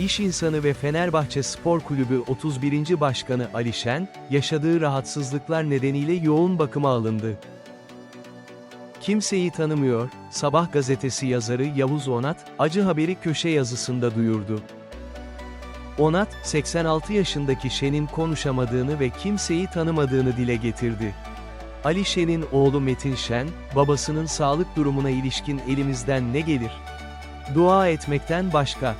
İş insanı ve Fenerbahçe Spor Kulübü 31. Başkanı Ali Şen, yaşadığı rahatsızlıklar nedeniyle yoğun bakıma alındı. Kimseyi tanımıyor, Sabah gazetesi yazarı Yavuz Onat, acı haberi köşe yazısında duyurdu. Onat, 86 yaşındaki Şen'in konuşamadığını ve kimseyi tanımadığını dile getirdi. Ali Şen'in oğlu Metin Şen, babasının sağlık durumuna ilişkin elimizden ne gelir? Dua etmekten başka.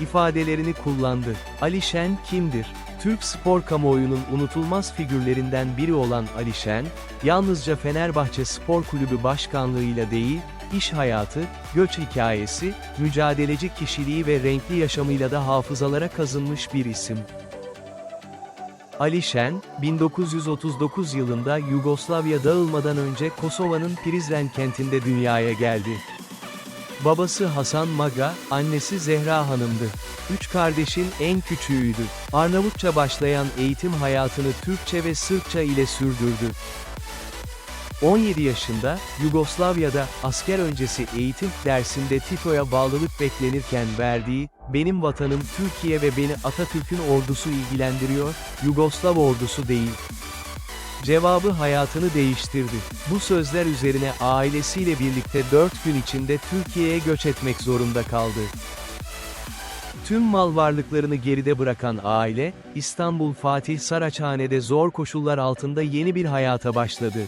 İfadelerini kullandı. Ali Şen kimdir? Türk spor kamuoyunun unutulmaz figürlerinden biri olan Ali Şen, yalnızca Fenerbahçe Spor Kulübü başkanlığıyla değil, iş hayatı, göç hikayesi, mücadeleci kişiliği ve renkli yaşamıyla da hafızalara kazınmış bir isim. Ali Şen, 1939 yılında Yugoslavya dağılmadan önce Kosova'nın Prizren kentinde dünyaya geldi. Babası Hasan Maga, annesi Zehra Hanım'dı. Üç kardeşin en küçüğüydü. Arnavutça başlayan eğitim hayatını Türkçe ve Sırpça ile sürdürdü. 17 yaşında, Yugoslavya'da, asker öncesi eğitim dersinde Tito'ya bağlılık beklenirken verdiği, benim vatanım Türkiye ve beni Atatürk'ün ordusu ilgilendiriyor, Yugoslav ordusu değil. Cevabı hayatını değiştirdi. Bu sözler üzerine ailesiyle birlikte 4 gün içinde Türkiye'ye göç etmek zorunda kaldı. Tüm mal varlıklarını geride bırakan aile, İstanbul Fatih Saraçhane'de zor koşullar altında yeni bir hayata başladı.